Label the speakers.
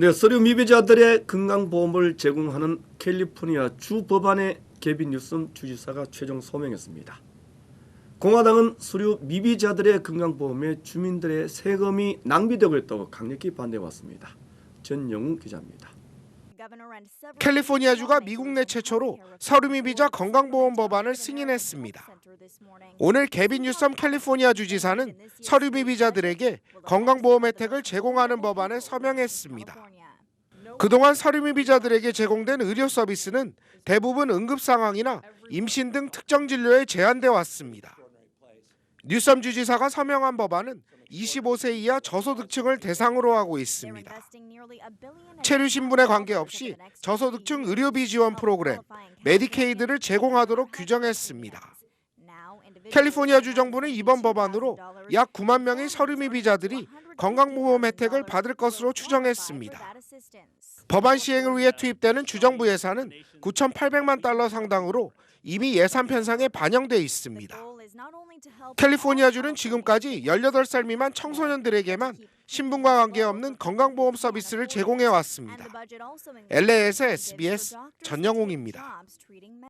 Speaker 1: 네, 서류 미비자들의 건강보험을 제공하는 캘리포니아 주 법안의 개빈 뉴슨 주지사가 최종 소명했습니다. 공화당은 서류 미비자들의 건강보험에 주민들의 세금이 낭비되고 있다고 강력히 반대해왔습니다. 전영웅 기자입니다.
Speaker 2: 캘리포니아주가 미국 내 최초로 서류미 비자 건강보험 법안을 승인했습니다. 오늘 개빈 뉴섬 캘리포니아 주지사는 서류미 비자들에게 건강보험 혜택을 제공하는 법안에 서명했습니다. 그동안 서류미 비자들에게 제공된 의료 서비스는 대부분 응급 상황이나 임신 등 특정 진료에 제한돼 왔습니다. 뉴섬 주지사가 서명한 법안은 25세 이하 저소득층을 대상으로 하고 있습니다. 체류 신분에 관계없이 저소득층 의료비 지원 프로그램 메디케이드를 제공하도록 규정했습니다. 캘리포니아 주 정부는 이번 법안으로 약 9만 명의 서류미비자들이 건강보험 혜택을 받을 것으로 추정했습니다. 법안 시행을 위해 투입되는 주정부 예산은 9,800만 달러 상당으로 이미 예산 편성에 반영돼 있습니다. 캘리포니아주는 지금까지 18살 미만 청소년들에게만 신분과 관계없는 건강보험 서비스를 제공해 왔습니다. LA에서 SBS 전영웅입니다.